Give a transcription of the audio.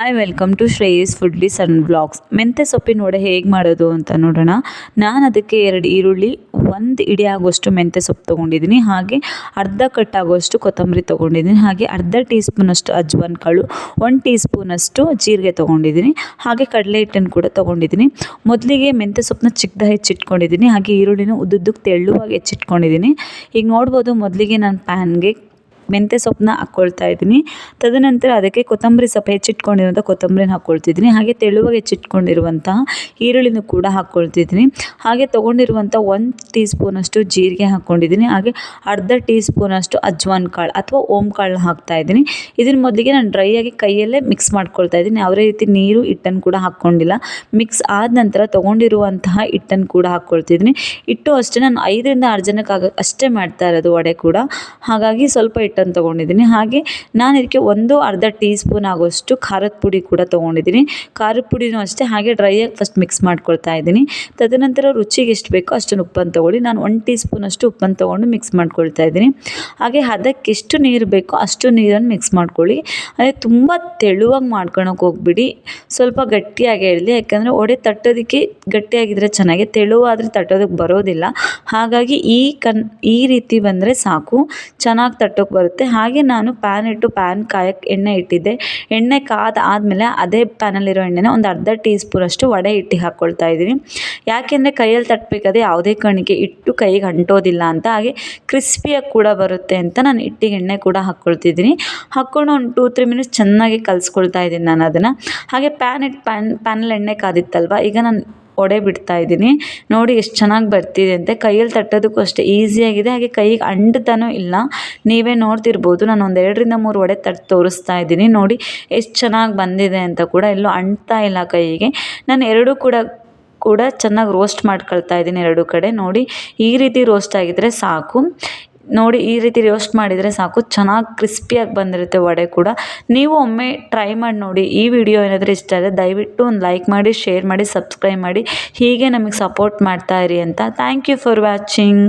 Hi welcome to Shreyas foodly son blogs ಮೆಂತ್ಯ ಸೊಪ್ಪಿನ ವಡೆ ಹೇಗೆ ಮಾಡೋದು ಅಂತ ನೋಡೋಣ. ನಾನು ಅದಕ್ಕೆ ಎರಡು ಈರುಳ್ಳಿ, ಒಂದು ಇಡಿ ಆಗುವಷ್ಟು ಮೆಂತ್ಯ ಸೊಪ್ಪು ತೊಗೊಂಡಿದ್ದೀನಿ. ಹಾಗೆ ಅರ್ಧ ಕಟ್ಟಾಗುವಷ್ಟು ಕೊತ್ತಂಬರಿ ತೊಗೊಂಡಿದ್ದೀನಿ. ಹಾಗೆ ಅರ್ಧ ಟೀ ಸ್ಪೂನಷ್ಟು ಅಜ್ವಾನ್ ಕಾಳು ಒನ್ ಟೀ ಸ್ಪೂನಷ್ಟು ಜೀರಿಗೆ ತೊಗೊಂಡಿದ್ದೀನಿ. ಹಾಗೆ ಕಡಲೆ ಹಿಟ್ಟನ್ನು ಕೂಡ ತೊಗೊಂಡಿದ್ದೀನಿ. ಮೊದಲಿಗೆ ಮೆಂತ್ಯ ಸೊಪ್ಪನ್ನ ಚಿಕ್ಕದ ಹೆಚ್ಚಿಟ್ಕೊಂಡಿದ್ದೀನಿ. ಹಾಗೆ ಈರುಳ್ಳಿನ ಉದ್ದುದ್ದಕ್ಕೆ ತೆಳ್ಳುವಾಗಿ ಹೆಚ್ಚಿಟ್ಕೊಂಡಿದ್ದೀನಿ. ಈಗ ನೋಡ್ಬೋದು ಮೊದಲಿಗೆ ನಾನು ಪ್ಯಾನ್ಗೆ ಮೆಂತ್ಯ ಸೊಪ್ಪನ್ನ ಹಾಕ್ಕೊಳ್ತಾ ಇದ್ದೀನಿ. ತದನಂತರ ಅದಕ್ಕೆ ಕೊತ್ತಂಬರಿ ಸೊಪ್ಪು ಹೆಚ್ಚಿಟ್ಕೊಂಡಿರುವಂಥ ಕೊತ್ತಂಬರಿನ ಹಾಕ್ಕೊಳ್ತಿದ್ದೀನಿ. ಹಾಗೆ ತೆಳುವಾಗಿ ಹೆಚ್ಚಿಟ್ಕೊಂಡಿರುವಂತಹ ಈರುಳ್ಳಿನೂ ಕೂಡ ಹಾಕ್ಕೊಳ್ತಿದ್ದೀನಿ. ಹಾಗೆ ತೊಗೊಂಡಿರುವಂಥ ಒಂದು ಟೀ ಸ್ಪೂನಷ್ಟು ಜೀರಿಗೆ ಹಾಕ್ಕೊಂಡಿದ್ದೀನಿ. ಹಾಗೆ ಅರ್ಧ ಟೀ ಸ್ಪೂನಷ್ಟು ಅಜ್ವಾನ್ ಕಾಳು ಅಥವಾ ಓಮ್ ಕಾಳನ್ನ ಹಾಕ್ತಾ ಇದ್ದೀನಿ. ಇದನ್ನ ಮೊದಲಿಗೆ ನಾನು ಡ್ರೈ ಆಗಿ ಕೈಯಲ್ಲೇ ಮಿಕ್ಸ್ ಮಾಡ್ಕೊಳ್ತಾ ಇದ್ದೀನಿ. ಯಾವುದೇ ರೀತಿ ನೀರು ಹಿಟ್ಟನ್ನು ಕೂಡ ಹಾಕ್ಕೊಂಡಿಲ್ಲ. ಮಿಕ್ಸ್ ಆದ ನಂತರ ತೊಗೊಂಡಿರುವಂತಹ ಹಿಟ್ಟನ್ನು ಕೂಡ ಹಾಕ್ಕೊಳ್ತಿದ್ದೀನಿ. ಹಿಟ್ಟು ಅಷ್ಟೇ, ನಾನು ಐದರಿಂದ ಆರು ಜನಕ್ಕಾಗ ಅಷ್ಟೇ ಮಾಡ್ತಾ ಇರೋದು ವಡೆ ಕೂಡ. ಹಾಗಾಗಿ ಸ್ವಲ್ಪ ಹಿಟ್ಟನ್ನು ತೊಗೊಂಡಿದ್ದೀನಿ. ಹಾಗೆ ನಾನು ಇದಕ್ಕೆ ಒಂದು ಅರ್ಧ ಟೀ ಸ್ಪೂನ್ ಆಗೋಷ್ಟು ಖಾರದ ಪುಡಿ ಕೂಡ ತೊಗೊಂಡಿದ್ದೀನಿ. ಖಾರದ ಪುಡಿನೂ ಅಷ್ಟೇ, ಹಾಗೆ ಡ್ರೈಯಾಗಿ ಫಸ್ಟ್ ಮಿಕ್ಸ್ ಮಾಡ್ಕೊಳ್ತಾ ಇದ್ದೀನಿ. ತದನಂತರ ರುಚಿಗೆ ಎಷ್ಟು ಬೇಕೋ ಅಷ್ಟನ್ನು ಉಪ್ಪನ್ನು ತೊಗೊಳ್ಳಿ. ನಾನು ಒನ್ ಟೀ ಸ್ಪೂನಷ್ಟು ಉಪ್ಪನ್ನು ತೊಗೊಂಡು ಮಿಕ್ಸ್ ಮಾಡ್ಕೊಳ್ತಾ ಇದ್ದೀನಿ. ಹಾಗೆ ಅದಕ್ಕೆ ಎಷ್ಟು ನೀರು ಬೇಕೋ ಅಷ್ಟು ನೀರನ್ನು ಮಿಕ್ಸ್ ಮಾಡ್ಕೊಳ್ಳಿ. ಅದೇ ತುಂಬ ತೆಳುವಾಗಿ ಮಾಡ್ಕೊಳಕ್ಕೆ ಹೋಗ್ಬಿಡಿ. ಸ್ವಲ್ಪ ಗಟ್ಟಿಯಾಗಿ ಇರಲಿ, ಯಾಕಂದರೆ ಒಡೆ ತಟ್ಟೋದಕ್ಕೆ ಗಟ್ಟಿಯಾಗಿದ್ದರೆ ಚೆನ್ನಾಗಿ, ತೆಳುವಾದರೆ ತಟ್ಟೋದಕ್ಕೆ ಬರೋದಿಲ್ಲ. ಹಾಗಾಗಿ ಈ ಕನ್ ಈ ರೀತಿ ಬಂದರೆ ಸಾಕು. ಚೆನ್ನಾಗಿ ತಟ್ಟೋಕ್ಕೆ ಬರುತ್ತೆ. ಹಾಗೆ ನಾನು ಪ್ಯಾನ್ ಇಟ್ಟು ಪ್ಯಾನ್ ಕಾಯಕ್ಕೆ ಎಣ್ಣೆ ಇಟ್ಟಿದ್ದೆ. ಎಣ್ಣೆ ಕಾದ ಆದಮೇಲೆ ಅದೇ ಪ್ಯಾನಲ್ಲಿರೋ ಎಣ್ಣೆನ ಒಂದು ಅರ್ಧ ಟೀ ಸ್ಪೂನಷ್ಟು ವಡೆ ಹಿಟ್ಟಿಗೆ ಹಾಕ್ಕೊಳ್ತಾ ಇದ್ದೀನಿ. ಯಾಕೆಂದರೆ ಕೈಯಲ್ಲಿ ತಟ್ಟಬೇಕಾದ್ರೆ ಯಾವುದೇ ಕಾರಣಕ್ಕೆ ಇಟ್ಟು ಕೈಗೆ ಅಂಟೋದಿಲ್ಲ ಅಂತ. ಹಾಗೆ ಕ್ರಿಸ್ಪಿಯಾಗಿ ಕೂಡ ಬರುತ್ತೆ ಅಂತ ನಾನು ಇಟ್ಟಿಗೆ ಎಣ್ಣೆ ಕೂಡ ಹಾಕ್ಕೊಳ್ತಿದ್ದೀನಿ ಹಾಕ್ಕೊಂಡು ಒಂದು ಟೂ ತ್ರೀ ಮಿನಿಟ್ಸ್ ಚೆನ್ನಾಗಿ ಕಲಿಸ್ಕೊಳ್ತಾ ಇದ್ದೀನಿ ನಾನು ಅದನ್ನು. ಹಾಗೆ ಪ್ಯಾನ್ ಇಟ್ಟು ಪ್ಯಾನ್ ಪ್ಯಾನಲ್ಲಿ ಎಣ್ಣೆ ಕಾದಿತ್ತಲ್ವ? ಈಗ ನಾನು ವಡೆ ಬಿಡ್ತಾ ಇದ್ದೀನಿ. ನೋಡಿ ಎಷ್ಟು ಚೆನ್ನಾಗಿ ಬರ್ತಿದೆ ಅಂತೆ. ಕೈಯಲ್ಲಿ ತಟ್ಟೋದಕ್ಕೂ ಅಷ್ಟೇ ಈಸಿಯಾಗಿದೆ ಹಾಗೆ ಕೈಗೆ ಅಂಟ್ತಾನೂ ಇಲ್ಲ. ನೀವೇ ನೋಡ್ತಿರ್ಬೋದು. ನಾನು ಒಂದು ಎರಡರಿಂದ ಮೂರು ಒಡೆ ತಟ್ಟು ತೋರಿಸ್ತಾ ಇದ್ದೀನಿ. ನೋಡಿ ಎಷ್ಟು ಚೆನ್ನಾಗಿ ಬಂದಿದೆ ಅಂತ ಕೂಡ ಎಲ್ಲೂ ಅಂಟ್ತಾ ಇಲ್ಲ ಕೈಗೆ. ನಾನು ಎರಡೂ ಕೂಡ ಕೂಡ ಚೆನ್ನಾಗಿ ರೋಸ್ಟ್ ಮಾಡ್ಕೊಳ್ತಾ ಇದ್ದೀನಿ ಎರಡೂ ಕಡೆ. ನೋಡಿ ಈ ರೀತಿ ರೋಸ್ಟ್ ಆಗಿದ್ದರೆ ಸಾಕು. ನೋಡಿ ಈ ರೀತಿ ರೋಸ್ಟ್ ಮಾಡಿದರೆ ಸಾಕು. ಚೆನ್ನಾಗಿ ಕ್ರಿಸ್ಪಿಯಾಗಿ ಬಂದಿರುತ್ತೆ ವಡೆ ಕೂಡ. ನೀವು ಒಮ್ಮೆ ಟ್ರೈ ಮಾಡಿ ನೋಡಿ. ಈ ವಿಡಿಯೋ ಏನಾದರೂ ಇಷ್ಟ ಆದರೆ ದಯವಿಟ್ಟು ಒಂದು ಲೈಕ್ ಮಾಡಿ ಶೇರ್ ಮಾಡಿ ಸಬ್ಸ್ಕ್ರೈಬ್ ಮಾಡಿ. ಹೀಗೆ ನಮಗೆ ಸಪೋರ್ಟ್ ಮಾಡ್ತಾ ಇರಿ ಅಂತ. Thank you for watching